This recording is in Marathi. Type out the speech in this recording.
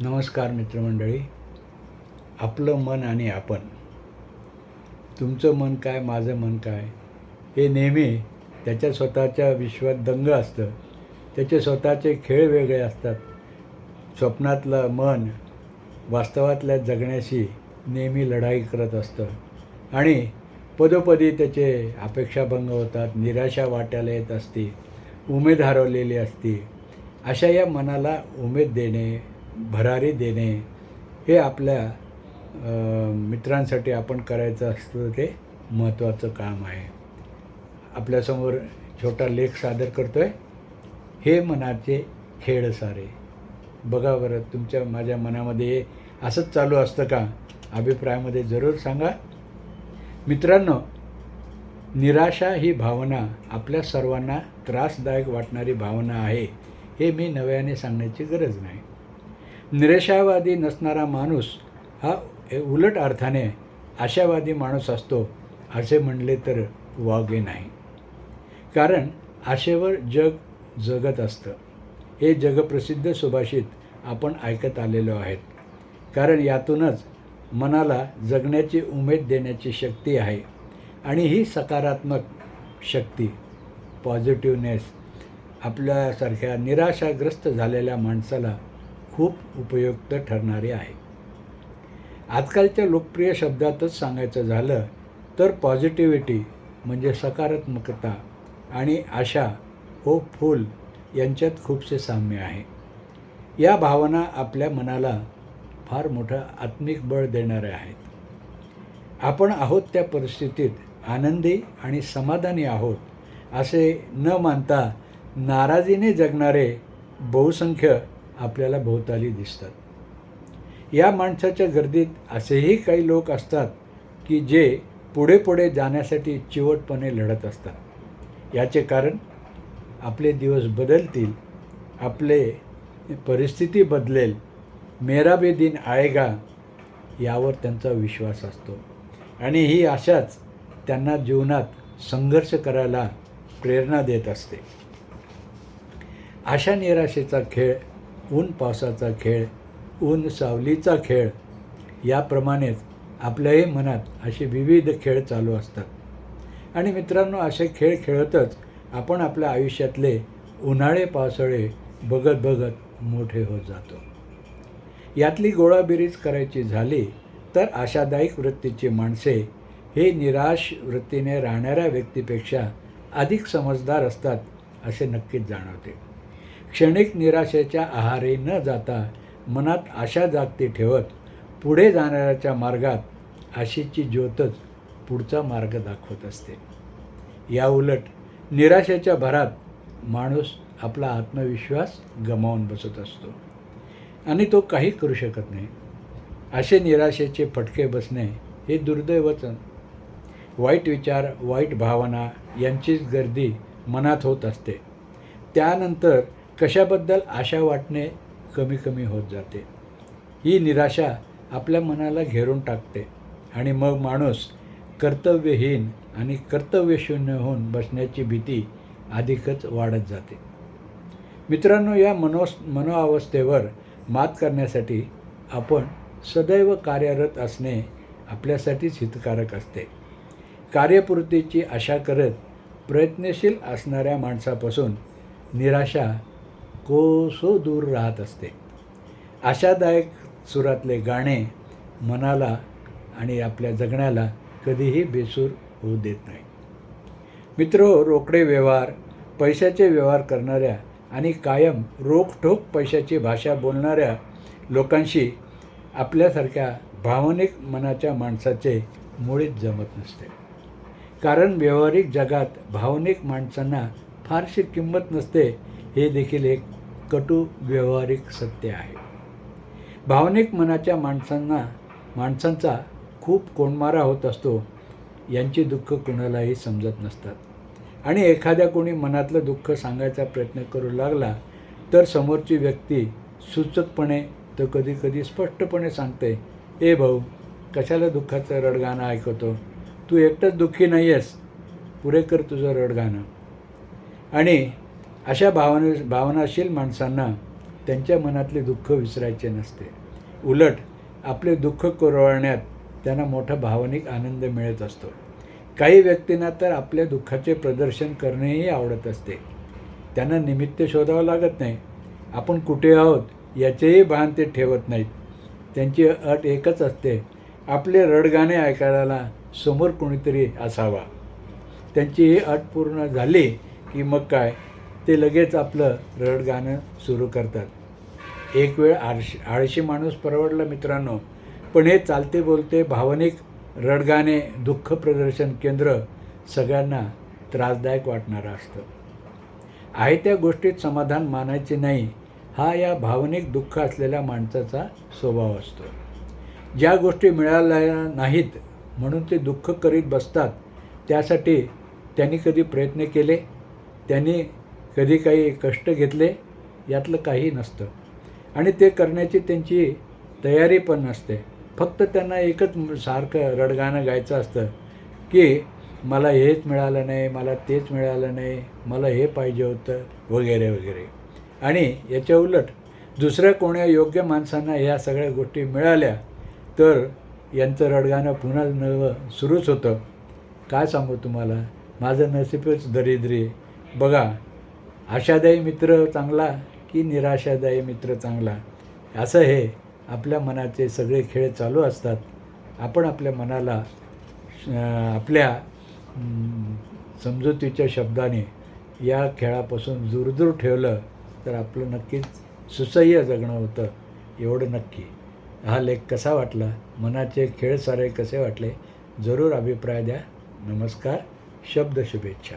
नमस्कार मित्रमंडळी. आपलं मन आणि आपण. तुमचं मन काय माझं मन काय? हे नेहमी त्याच्या स्वतःच्या विश्वात दंग असतं. त्याचे स्वतःचे खेळ वेगळे असतात. स्वप्नातलं मन वास्तवातल्या जगण्याशी नेहमी लढाई करत असतं. आणि पदोपदी त्याचे अपेक्षाभंग होतात निराशा वाट्याला येत असते उमेद हरवलेली असते. अशा या मनाला उमेद देणे भरारी देणे हे आपल्या मित्रांसाठी आपण करायचं असतं ते महत्त्वाचं काम आहे. आपल्यासमोर छोटा लेख सादर करतो आहे हे मनाचे खेळ सारे. बघा बरं तुमच्या माझ्या मनामध्ये असंच चालू असतं का? अभिप्रायामध्ये जरूर सांगा. मित्रांनो निराशा ही भावना आपल्या सर्वांना त्रासदायक वाटणारी भावना आहे हे मी नव्याने सांगण्याची गरज नाही. निराशावादी नसणारा माणूस हा उलट अर्थाने आशावादी माणूस असतो असे म्हणले तर वागे नाही. कारण आशेवर जग जगत असतं. हे जगप्रसिद्ध सुभाषित आपण ऐकत आलेलो आहेत. कारण यातूनच मनाला जगण्याची उमेद देण्याची शक्ती आहे आणि ही सकारात्मक शक्ती पॉझिटिव्हनेस आपल्यासारख्या निराशाग्रस्त झालेल्या माणसाला खूप उपयुक्त ठरणारे आहे. आजकालच्या लोकप्रिय शब्दातच सांगायचं झालं तर पॉझिटिव्हिटी म्हणजे सकारात्मकता आणि आशा होपफुल यांच्यात खूपसे साम्य आहे. या भावना आपल्या मनाला फार मोठं आत्मिक बळ देणाऱ्या आहेत. आपण आहोत त्या परिस्थितीत आनंदी आणि समाधानी आहोत असे न मानता नाराजीने जगणारे बहुसंख्य आपल्याला भोवताली दिसतात. या माणसाच्या गर्दीत असेही काही लोक असतात की जे पुढे पुढे जाण्यासाठी चिवटपणे लढत असतात. याचे कारण आपले दिवस बदलतील आपले परिस्थिती बदलेल मेरा बे दिन आएगा यावर त्यांचा विश्वास असतो. आणि ही आशाच त्यांना जीवनात संघर्ष करायला प्रेरणा देत असते. आशा निराशेचा खेळ ऊन पावसाचा खेळ ऊन सावलीचा खेळ याप्रमाणेच आपल्याही मनात असे विविध खेळ चालू असतात. आणि मित्रांनो असे खेळ खेळतच आपण आपल्या आयुष्यातले उन्हाळे पावसाळे बघत बघत मोठे होत जातो. यातली गोळाबिरीज करायची झाली तर आशादायक वृत्तीची माणसे हे निराश वृत्तीने राहणाऱ्या व्यक्तीपेक्षा अधिक समजदार असतात असे नक्कीच जाणवते. क्षणिक निराशेच्या आहारी न जाता मनात आशा जागती ठेवत पुढे जाणाऱ्याच्या मार्गात आशेची ज्योतच पुढचा मार्ग दाखवत असते. या उलट निराशेच्या भरात माणूस आपला आत्मविश्वास गमावून बसत असतो. आणि तो काही करू शकत नाही. असे निराशेचे फटके बसणे हे दुर्दैवचन वाईट विचार वाईट भावना यांचीच गर्दी मनात होत असते. त्यानंतर कशाबद्दल आशा वाटणे कमी कमी होत जाते. ही निराशा आपल्या मनाला घेरून टाकते आणि मग माणूस कर्तव्यहीन आणि कर्तव्यशून्य होऊन बसण्याची भीती अधिकच वाढत जाते. मित्रांनो या मनोस मनोअवस्थेवर मात करण्यासाठी आपण सदैव कार्यरत असणे आपल्यासाठीच हितकारक असते. कार्यपूर्तीची आशा करत प्रयत्नशील असणाऱ्या माणसापासून निराशा कोसो दूर राहत असते. आशादायक सुरातले गाणे मनाला आणि आपल्या जगण्याला कधीही बेसूर होऊ देत नाही मित्र रोकडे व्यवहार पैशाचे व्यवहार करणाऱ्या आणि कायम रोखठोक पैशाची भाषा बोलणाऱ्या लोकांशी आपल्यासारख्या भावनिक मनाच्या माणसाचे मुळीच जमत नसते. कारण व्यावहारिक जगात भावनिक माणसांना फारशी किंमत नसते हे देखील एक कटू व्यवहारिक सत्य आहे. भावनिक मनाच्या माणसांना माणसांचा खूप कोंडमारा होत असतो यांची दुःख कुणालाही समजत नसतात. आणि एखाद्या कोणी मनातलं दुःख सांगायचा प्रयत्न करू लागला तर समोरची व्यक्ती सूचकपणे तर कधी कधी स्पष्टपणे सांगते ए भाऊ कशाला दुःखाचं रडगाणं ऐकतो? तू एकटंच दुःखी नाही आहेस पुरे कर तुझं रडगाणं. आणि अशा भावने भावनाशील माणसांना त्यांच्या मनातले दुःख विसरायचे नसते. उलट आपले दुःख कुरवण्यात त्यांना मोठा भावनिक आनंद मिळत असतो. काही व्यक्तींना तर आपल्या दुःखाचे प्रदर्शन करणेही आवडत असते. त्यांना निमित्त शोधावं लागत नाही. आपण कुठे आहोत याचेही भान ते ठेवत नाहीत. त्यांची अट एकच असते आपले रडगाणे ऐकायला समोर कोणीतरी असावा. त्यांची ही अट पूर्ण झाली की मग काय? ते लगेच आपलं रडगाणं सुरू करतात. एक वेळ आळशी आळशी माणूस परवडला मित्रांनो पण हे चालते बोलते भावनिक रडगाणे दुःख प्रदर्शन केंद्र सगळ्यांना त्रासदायक वाटणारं असतं. आहे त्या गोष्टीत समाधान मानायचे नाही हा या भावनिक दुःख असलेल्या माणसाचा स्वभाव असतो. ज्या गोष्टी मिळाल्या नाहीत म्हणून ते दुःख करीत बसतात त्यासाठी त्यांनी कधी प्रयत्न केले? त्यांनी कधी काही कष्ट घेतले यातलं काही नसतं. आणि ते करण्याची त्यांची तयारी पण नसते. फक्त त्यांना एकच सारखं रडगाणं गायचं असतं की मला हेच मिळालं नाही मला तेच मिळालं नाही मला हे पाहिजे होतं वगैरे वगैरे. आणि याच्या उलट दुसऱ्या कोण्या योग्य माणसांना ह्या सगळ्या गोष्टी मिळाल्या तर यांचं रडगाणं पुन्हा नवं सुरूच होतं. काय सांगू तुम्हाला? माझं नसीबच दरिद्री. बघा आशादायी मित्र चांगला की निराशादायी मित्र चांगला? असं हे आपल्या मनाचे सगळे खेळ चालू असतात. आपण आपल्या मनाला आपल्या समजुतीच्या शब्दाने या खेळापासून दूर ठेवलं तर आपलं नक्कीच सुसह्य जगणं होतं एवढं नक्की. हा लेख कसा वाटला? मनाचे खेळ सारे कसे वाटले? जरूर अभिप्राय द्या. नमस्कार. शब्द शुभेच्छा.